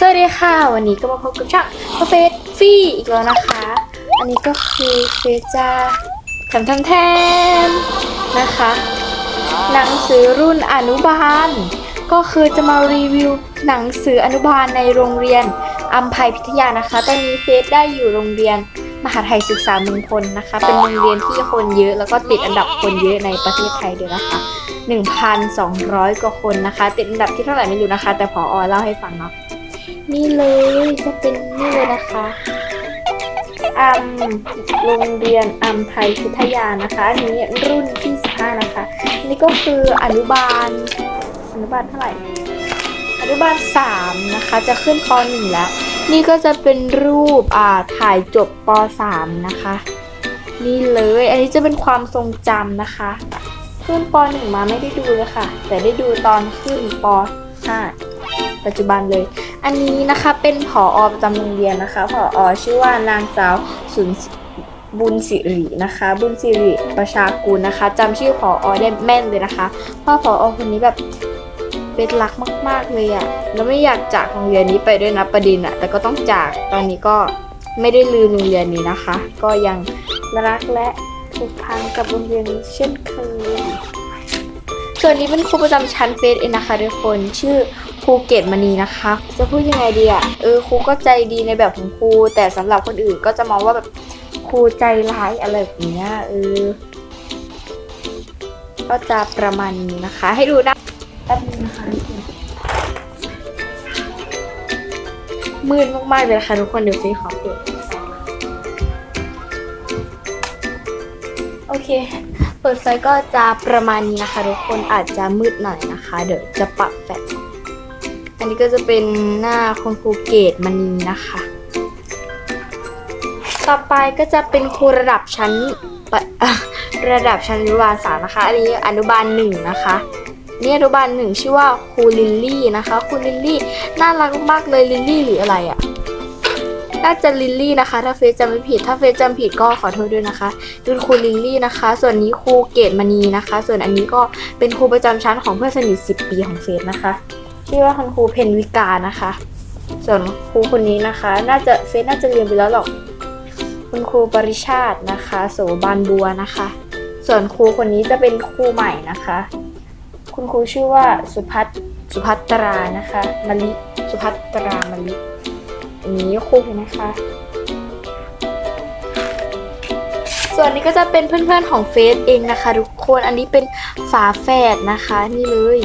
สวัสดีค่ะ วันนี้ก็มาพบกับช่องเฟสฟี่อีกแล้วนะคะ อันนี้ก็คือเฟสจะทำทำแทนนะคะหนังสือรุ่นอนุบาล ก็คือจะมารีวิวหนังสืออนุบาลในโรงเรียนอัมภัยพิทยานะคะ ตอนนี้เฟสได้อยู่โรงเรียนมหาไทยศึกษาเมืองพลนะคะ เป็นโรงเรียนที่คนเยอะแล้วก็ติดอันดับคนเยอะในประเทศไทยด้วยนะคะ1,200 กว่าคนนะคะ ติดอันดับที่เท่าไหร่ไม่รู้นะคะ แต่พออเล่าให้ฟังเนาะ นี่เลยจะเป็นนี่เลยนะคะอัมโรงเรียนอัมไทยพิทยานะคะอันนี้รุ่นที่15นะคะนนี่ก็คืออนุบาลอนุบาลเท่าไหร่อนุบาล3นะคะ จะขึ้นป .1 แล้ว นี่ก็จะเป็นรูปอ่าถ่ายจบป .3 นะคะ นี่เลย อันนี้จะเป็นความทรงจำนะคะ ขึ้นป .1 มาไม่ได้ดูเลยค่ะ แต่ได้ดูตอนขึ้นป .5 ปัจจุบันเลย อันนี้นะคะเป็นผออประจำโรงเรียนนะคะผออชื่อว่านางสาวสุนบุญสิรินะคะ บุญสิริประชากุลนะคะจำชื่อผออได้แม่นเลยนะคะเพราะผออคนนี้แบบเป็นรักมาก ๆเลยอะแล้วไม่อยากจากโรงเรียนนี้ไปด้วยนะประเด็นอะแต่ก็ต้องจากตอนนี้ก็ไม่ได้ลืมโรงเรียนนี้นะคะ ก็ยังรักและผูกพันกับโรงเรียนนี้เช่นเคยส่วนนี้เป็นครูประจำชั้นเฟสเองนะคะทุกคนชื่อ รูเกตมณีนะคะ จะพูดยังไงดีอะเออครูก็ใจดีในแบบของครูแต่สำหรับคนอื่นก็จะมองว่าแบบครูใจร้ายอะไรแบบนี้เออก็จะประมาณนี้นะคะ ให้ดูนะแป๊บนึงนะคะมืดมากๆเลยนะคะทุกคนเดี๋ยวซีขอเปิดโอเค เปิดไฟก็จะประมาณนี้นะคะ ทุกคนอาจจะมืดหน่อยนะคะ เดี๋ยวจะปรับแฟลช อันนี้ก็จะเป็นหน้าคุณครูเกตมณีนะคะ ต่อไปก็จะเป็นครูระดับชั้นะระดับชั้นอนุบาลสามนะคะ อันนี้อนุบาลหนึ่งนะคะนี่อนุบาลหนึ่งชื่อว่าครูลิลลี่นะคะครูลิลลี่น่ารักมากเลยลิลลี่หรืออะไรอะ่ะน่าจะลิลลี่นะคะ ถ้าเฟซจำไม่ผิด ถ้าเฟซจำผิดก็ขอโทษด้วยนะคะดูครูลิลลี่นะคะ ส่วนนี้ครูเกตมณีนะคะ ส่วนอันนี้ก็เป็นครูประจำชั้นของเพื่อนสนิท10 ปีของเฟซนะคะ ชื่อว่าคุณครูเพนวิกานะคะ ส่วนครูคนนี้นะคะ น่าจะเฟซน่าจะเรียนไปแล้วหรอก คุณครูปริชาตินะคะ โสบานบัวนะคะ ส่วนครูคนนี้จะเป็นครูใหม่นะคะ คุณครูชื่อว่าสุพัฒสุพัตรานะคะมลิสุพัตรามลิอันนี้คู่นะคะ ส่วนนี้ก็จะเป็นเพื่อนๆของเฟซเองนะคะ ทุกคนอันนี้เป็นฝาแฝดนะคะ นี่เลย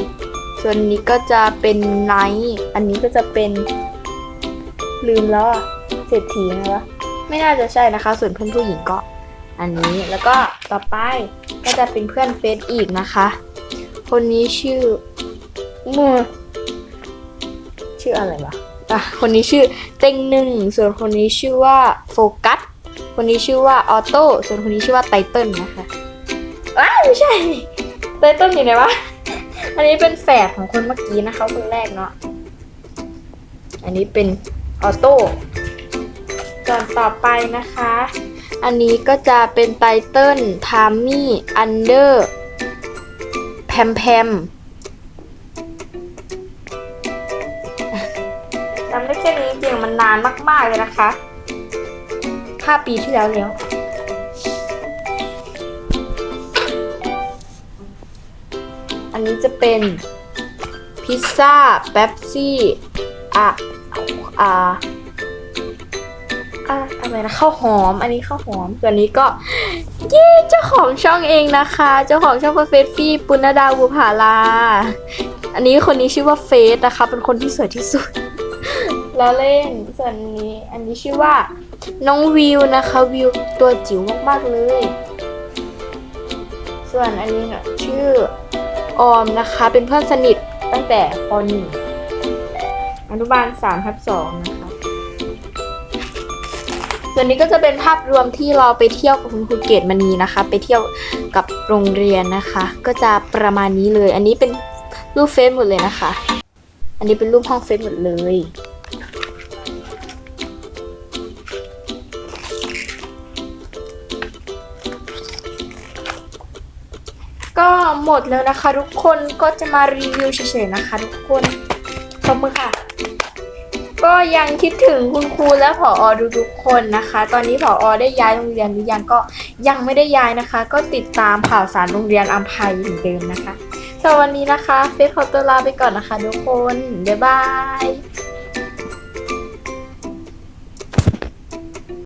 ส่วนนี้ก็จะเป็นไนท์อันนี้ก็จะเป็น ลืมแล้วอะเศรษฐีไงวะไม่น่าจะใช่นะคะ ส่วนเพื่อนผู้หญิงก็ อันนี้แล้วก็ต่อไปก็จะเป็นเพื่อนเฟซอีกนะคะ คนนี้ชื่อมือชื่ออะไรวะอะคนนี้ชื่อเต็งหนึ่งส่วนคนนี้ชื่อว่าโฟกัสคนนี้ชื่อว่าออโต้ส่วนคนนี้ชื่อว่าไตเติ้ลนะคะอ้าวไม่ใช่ไตเติ้ลอยู่ไหนวะ อันนี้เป็นแฝดของคนเมื่อกี้นะคะคนแรกเนาะ อันนี้เป็นออโต้ส่วนต่อไปนะคะ อันนี้ก็จะเป็นไตเติ้ลทามมี่อันเดอร์แพมแพมจำได้แค่นี้จริงมันนานมาก ๆ เลยนะคะ 5 ปีที่แล้วแล้ว อันนี้จะเป็นพิซซ่าเป๊ปซี่อะอ่าอะอะไรนะข้าวหอม อันนี้ข้าวหอมส่วนนี้ก็เย้เจ้าของช่องเองนะคะ เจ้าของช่องเฟซฟี่ปุณดาบุภาลา อันนี้คนนี้ชื่อว่าเฟสนะคะ เป็นคนที่สวยที่สุดแล้วเล่นส่วนนี้ อันนี้ชื่อว่าน้องวิวนะคะวิวตัวจิ๋วมากๆเลย ส่วนอันนี้เนี่ยชื่อ ออมนะคะ เป็นเพื่อนสนิทตั้งแต่ป .1 อนุบาล3ทับ2นะคะ ส่วนนี้ก็จะเป็นภาพรวมที่เราไปเที่ยวกับคุณครูเกตมณีนะคะ ไปเที่ยวกับโรงเรียนนะคะ ก็จะประมาณนี้เลย อันนี้เป็นรูปเฟซหมดเลยนะคะ อันนี้เป็นรูปห้องเฟซหมดเลย ก็หมดแล้วนะคะ ทุกคนก็จะมารีวิวเฉยๆนะคะ ทุกคนขอบมือค่ะ ก็ยังคิดถึงคุณครูและผอทุกๆคนนะคะ ตอนนี้ผอได้ย้ายโรงเรียนหรือยังก็ยังไม่ได้ย้ายนะคะ ก็ติดตามข่าวสารโรงเรียนอัมภัยเหมือนเดิมนะคะสำหรับวันนี้นะคะเฟซขอตัวลาไปก่อนนะคะ ทุกคนบ๊ายบาย